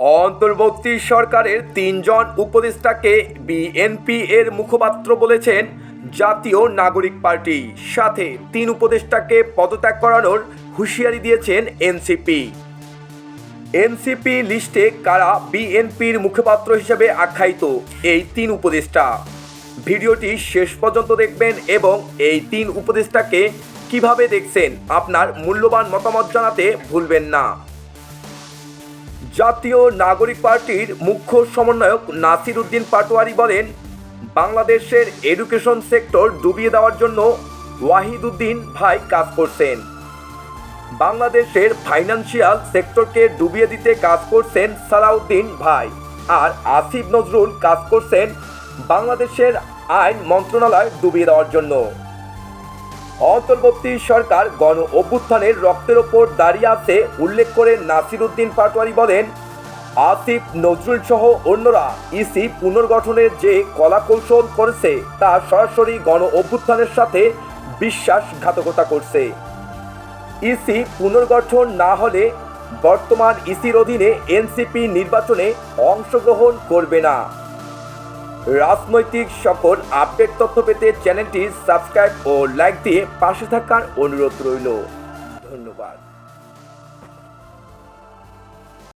অন্তর্বর্তী সরকারের তিনজন উপদেষ্টাকে বিএনপি এর মুখপাত্র বলেছেন জাতীয় নাগরিক পার্টি। সাথে তিন উপদেষ্টাকে পদত্যাগ করানোর হুঁশিয়ারি দিয়েছেন এনসিপি। এনসিপি লিস্টে কারা বিএনপির মুখপাত্র হিসেবে আখ্যায়িত? এই তিন উপদেষ্টা। ভিডিওটি শেষ পর্যন্ত দেখবেন এবং এই তিন উপদেষ্টাকে কীভাবে দেখছেন আপনার মূল্যবান মতামত জানাতে ভুলবেন না। জাতীয় নাগরিক পার্টির মুখ্য সমন্বয়ক নাসির উদ্দিন পাটোয়ারি বলেন, বাংলাদেশের এডুকেশন সেক্টর ডুবিয়ে দেওয়ার জন্য ওয়াহিদ উদ্দিন ভাই কাজ করছেন। বাংলাদেশের ফাইন্যান্সিয়াল সেক্টরকে ডুবিয়ে দিতে কাজ করছেন সালাউদ্দিন ভাই। আর আসিফ নজরুল কাজ করছেন বাংলাদেশের আইন মন্ত্রণালয় ডুবিয়ে দেওয়ার জন্য। অন্তর্বর্তী সরকার গণ অভ্যুত্থানের রক্তের ওপর দাঁড়িয়ে আছে, উল্লেখ করে নাসির উদ্দিন পাটোয়ারি বলেন, আসিফ, নজরুল সহ অন্যরা ইসি পুনর্গঠনের যে কলাকৌশল করেছে, তা সরাসরি গণ অভ্যুত্থানের সাথে বিশ্বাসঘাতকতা করছে। ইসি পুনর্গঠন না হলে বর্তমান ইসির অধীনে এনসিপি নির্বাচনে অংশগ্রহণ করবে না। রাজনৈতিক সকল আপডেট তথ্য পেতে চ্যানেলটি সাবস্ক্রাইব ও লাইক দিয়ে পাশে থাকার অনুরোধ রইল। ধন্যবাদ।